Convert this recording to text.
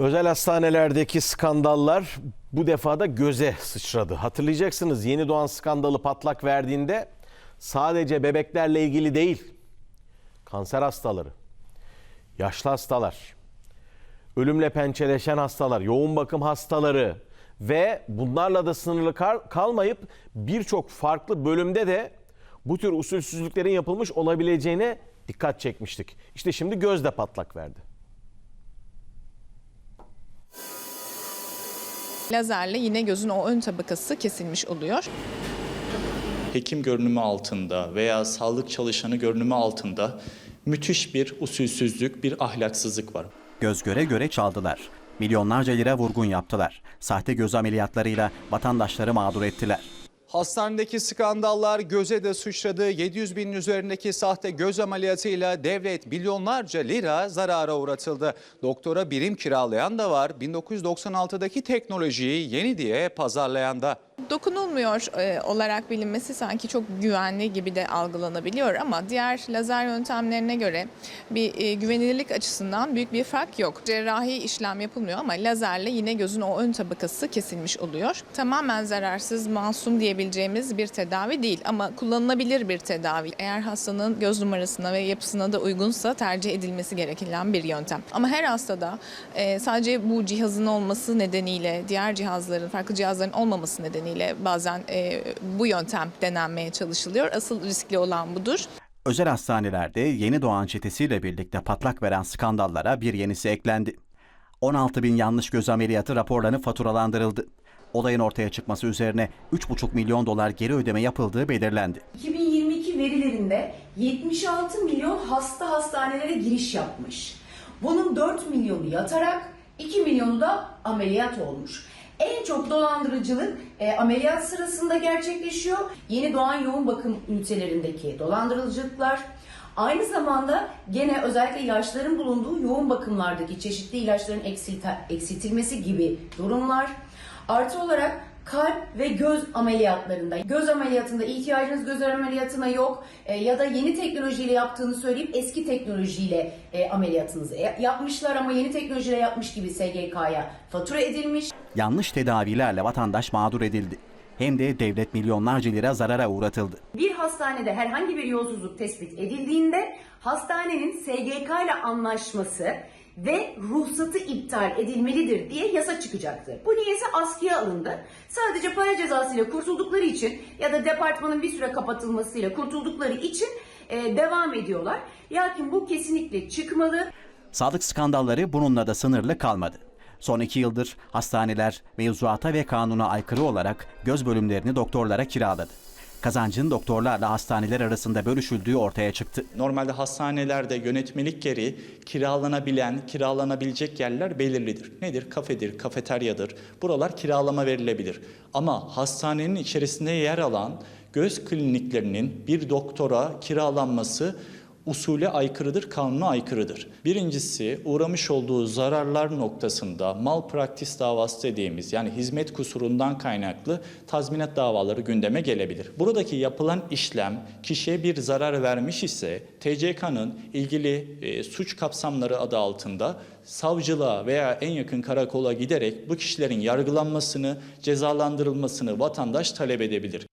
Özel hastanelerdeki skandallar bu defa da göze sıçradı. Hatırlayacaksınız yeni doğan skandalı patlak verdiğinde sadece bebeklerle ilgili değil, kanser hastaları, yaşlı hastalar, ölümle pençeleşen hastalar, yoğun bakım hastaları ve bunlarla da sınırlı kal- kalmayıp birçok farklı bölümde de bu tür usulsüzlüklerin yapılmış olabileceğine dikkat çekmiştik. İşte şimdi gözde patlak verdi. Lazerle yine gözün o ön tabakası kesilmiş oluyor. hekim görünümü altında veya sağlık çalışanı görünümü altında müthiş bir usulsüzlük, bir ahlaksızlık var. Göz göre göre çaldılar. Milyonlarca lira vurgun yaptılar. Sahte göz ameliyatlarıyla vatandaşları mağdur ettiler. Hastanedeki skandallar göze de sıçradı. 700 binin üzerindeki sahte göz ameliyatıyla devlet milyonlarca lira zarara uğratıldı. Doktora birim kiralayan da var. 1996'daki teknolojiyi yeni diye pazarlayan da. Dokunulmuyor e, olarak bilinmesi sanki çok güvenli gibi de algılanabiliyor ama diğer lazer yöntemlerine göre bir e, güvenilirlik açısından büyük bir fark yok. Cerrahi işlem yapılmıyor ama lazerle yine gözün o ön tabakası kesilmiş oluyor. Tamamen zararsız, masum diyebileceğimiz bir tedavi değil ama kullanılabilir bir tedavi. Eğer hastanın göz numarasına ve yapısına da uygunsa tercih edilmesi gereken bir yöntem. Ama her hastada e, sadece bu cihazın olması nedeniyle, diğer cihazların, farklı cihazların olmaması nedeniyle bazen e, bu yöntem denenmeye çalışılıyor. Asıl riskli olan budur. Özel hastanelerde yeni doğan çetesiyle birlikte patlak veren skandallara bir yenisi eklendi. 16 bin yanlış göz ameliyatı raporlanıp faturalandırıldı. Olayın ortaya çıkması üzerine 3,5 milyon dolar geri ödeme yapıldığı belirlendi. 2022 verilerinde 76 milyon hasta hastanelere giriş yapmış. Bunun 4 milyonu yatarak 2 milyonu da ameliyat olmuş. En çok dolandırıcılık e, ameliyat sırasında gerçekleşiyor. Yeni doğan yoğun bakım ünitelerindeki dolandırıcılıklar. Aynı zamanda gene özellikle yaşların bulunduğu yoğun bakımlardaki çeşitli ilaçların eksiltilmesi gibi durumlar. Artı olarak kalp ve göz ameliyatlarında, göz ameliyatında ihtiyacınız göz ameliyatına yok e, ya da yeni teknolojiyle yaptığını söyleyip eski teknolojiyle e, ameliyatınızı yapmışlar ama yeni teknolojiyle yapmış gibi SGK'ya fatura edilmiş. Yanlış tedavilerle vatandaş mağdur edildi. Hem de devlet milyonlarca lira zarara uğratıldı. Bir hastanede herhangi bir yolsuzluk tespit edildiğinde hastanenin SGK ile anlaşması ve ruhsatı iptal edilmelidir diye yasa çıkacaktır. Bu niyeyse askıya alındı. Sadece para cezasıyla kurtuldukları için ya da departmanın bir süre kapatılmasıyla kurtuldukları için e, devam ediyorlar. Lakin bu kesinlikle çıkmalı. Sağlık skandalları bununla da sınırlı kalmadı. Son iki yıldır hastaneler mevzuata ve kanuna aykırı olarak göz bölümlerini doktorlara kiraladı. Kazancın doktorlarla hastaneler arasında bölüşüldüğü ortaya çıktı. Normalde hastanelerde yönetmelik gereği kiralanabilen, kiralanabilecek yerler belirlidir. Nedir? Kafedir, kafeteryadır. Buralar kiralama verilebilir. Ama hastanenin içerisinde yer alan göz kliniklerinin bir doktora kiralanması usule aykırıdır, kanuna aykırıdır. Birincisi uğramış olduğu zararlar noktasında malpraktis davası dediğimiz yani hizmet kusurundan kaynaklı tazminat davaları gündeme gelebilir. Buradaki yapılan işlem kişiye bir zarar vermiş ise TCK'nın ilgili e, suç kapsamları adı altında savcılığa veya en yakın karakola giderek bu kişilerin yargılanmasını, cezalandırılmasını vatandaş talep edebilir.